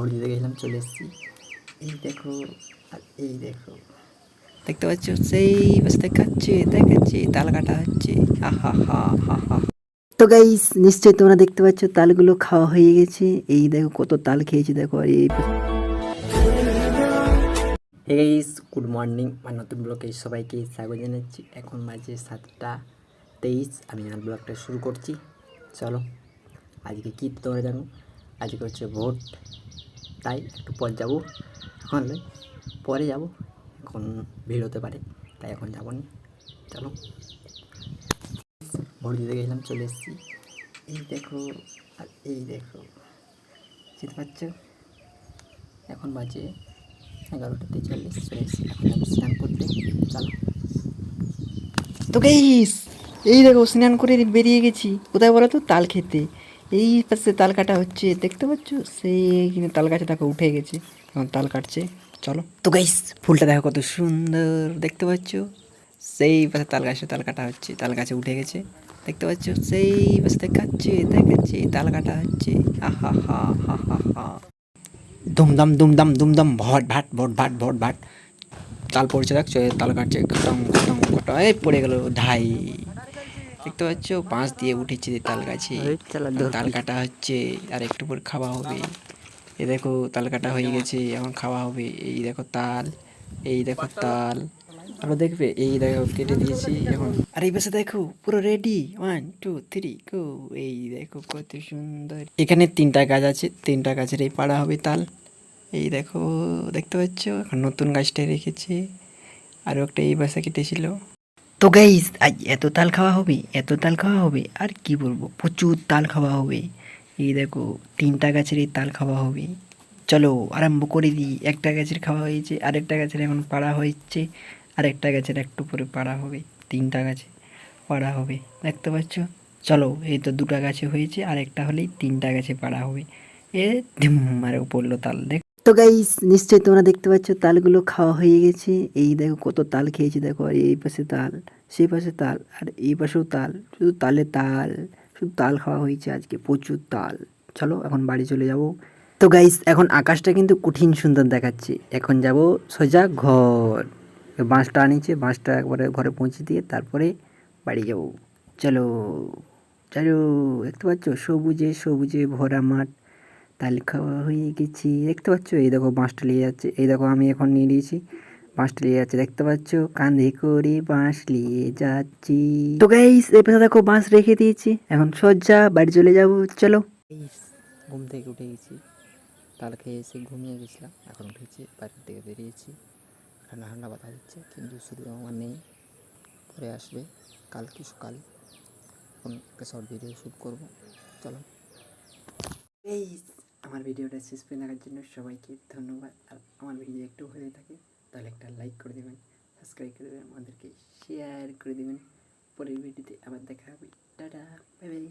Vote দিতে গেছিলাম, চলে এসেছি। এই দেখো, আর এই দেখো। দেখতে পাচ্ছ? সেই বাস দেখাচ্ছে দেখাচ্ছে, তাল কাটা হচ্ছে। আহা, হা হা হা। তো গাইস নিশ্চয়ই তোমরা দেখতে পাচ্ছ, তালগুলো খাওয়া হয়ে গেছে। এই দেখো কত তাল খেয়েছি, দেখো, আর এই হে গাইস গুড মর্নিং আমার নতুন ব্লগে সবাইকে স্বাগত জানাচ্ছি। এখন বাজে সাতটা তেইশ, আমি আমার ব্লগটা শুরু করছি। চলো, আজকে কী তোমরা জানো? আজকে হচ্ছে ভোট। তাই একটু পর যাব। এখন পরে যাব। এখন ভিড় হতে পারে, তাই এখন যাব না। চলো। ভোট দিতে গেছিলাম, চলে এসেছি। এই দেখো, আর এই দেখো। চিনতে পারছ? এখন বাজে এগারোটা তেচল্লিশ চলে এসেছি। এখন আমি স্নান করতে। চলো। তো গাইস এই দেখো, স্নান করে বেরিয়ে গেছি। কোথায় বলো তো? তাল খেতে। এই পাশে তাল কাটা হচ্ছে, দেখতে পাচ্ছ? সেই কিনে তাল গাছে দেখো উঠে গেছে। এখন তাল কাটছে, চলো। তো গাইস ফুলটা দেখো কত সুন্দর, দেখতে পাচ্ছ? সেই পাশে তাল গাছে তাল কাটা হচ্ছে, তাল গাছে উঠে গেছে, দেখতে পাচ্ছ? সেই পাশে দেখাচ্ছে দেখাচ্ছে, তাল কাটা হচ্ছে। আহা হা হা হা হা দুমদাম দুমদাম দুমদাম, ভট, ভাট ভট ভাট ভট, ভাট। তাল পড়ছে, দেখছ? তাল কাটছে, খটং খটং খটং। এই পড়ে গেল ঢাই দেখতে পাচ্ছ? বাঁশ দিয়ে উঠেছে তাল গাছে তাল কাটা হচ্ছে আর একটু পর খাওয়া হবে। এ দেখো তাল কাটা হয়ে গেছে এখন খাওয়া হবে। এই দেখো তাল এই দেখো তাল। আরও দেখবে? এই দেখো কেটে দিয়েছি এখন। আর এই পাশে দেখো পুরো ready one two three go এই দেখো কত সুন্দর। এখানে তিনটা গাছ আছে। তিনটা গাছের এই পাড়া হবে তাল। এই দেখো দেখতে পাচ্ছ? এখন নতুন গাছটাই রেখেছে। আরও একটা এই বাসা কেটেছিল। তো গাইস আজ এত তাল খাওয়া হবে, এত তাল খাওয়া হবে, আর কি বলব? প্রচুর তাল খাওয়া হবে। এই দেখো, তিনটা গাছের এই তাল খাওয়া হবে। চলো, আরম্ভ করে দিই। একটা গাছের খাওয়া হয়েছে, আরেকটা গাছের এখন পাড়া হচ্ছে আরেকটা গাছের একটু পরে পাড়া হবে, তিনটা গাছে পাড়া হবে। দেখতে পাচ্ছ? চলো, এই তো দুটা গাছে হয়েছে আর একটা হলেই তিনটা গাছে পাড়া হবে। এ মারে পড়ল তাল, দেখ। তো গাইস নিশ্চয়ই তোমরা দেখতে পাচ্ছ, তালগুলো খাওয়া হয়ে গেছে। এই দেখো কত তাল খেয়েছি, দেখো। আর এই পাশে তাল, সেই পাশে তাল, আর এই পাশেও তাল। শুধু তালে তাল, শুধু তাল খাওয়া হয়েছে আজকে, প্রচুর তাল। চলো, এখন বাড়ি চলে যাব। তো গাইস এখন আকাশটা কিন্তু কঠিন সুন্দর দেখাচ্ছে। এখন যাব সোজা ঘর। বাঁশটা আনিছে বাঁশটা একবারে ঘরে পৌঁছে দিয়ে তারপরে বাড়ি যাব। চলো চলো, দেখতে পাচ্ছ? সবুজে সবুজে ভরা মাঠ। তাল খাওয়া হয়ে গেছি। দেখতে পাচ্ছ? এই দেখো বাঁশটা নিয়ে যাচ্ছে। এই দেখো আমি এখন নিয়ে নিয়েছি। বাঁশটা নিয়ে যাচ্ছে। দেখতে পাচ্ছ? কাঁধে করে বাঁশ নিয়ে যাচ্ছি। তো গাইস এই পাশে দেখো বাঁশ রেখে দিয়েছি। এখন সজ্জা বাড়ি চলে যাব। চলো। ঘুম থেকে উঠে গেছি। তাল খেয়ে এসে ঘুমিয়ে গেছিলাম। এখন উঠেছি বাড়ির দিকে বেরিয়েছি। ঠান্ডা ঠান্ডা বাতাস দিচ্ছে কিন্তু শুধু আমার নেই। পরে আসবে কাল কালকে সকাল। এখন একটা শর্ট ভিডিও শ্যুট করব। চলো। এই আমার ভিডিওটা শেষ পর্যন্ত দেখার জন্য সবাইকে ধন্যবাদ। আর আমার ভিডিও একটু হয়ে থাকে, তাহলে একটা লাইক করে দেবেন সাবস্ক্রাইব করে দেবেন, আমাদেরকে শেয়ার করে দেবেন। পরের ভিডিওতে আবার দেখা হবে। Tata bye bye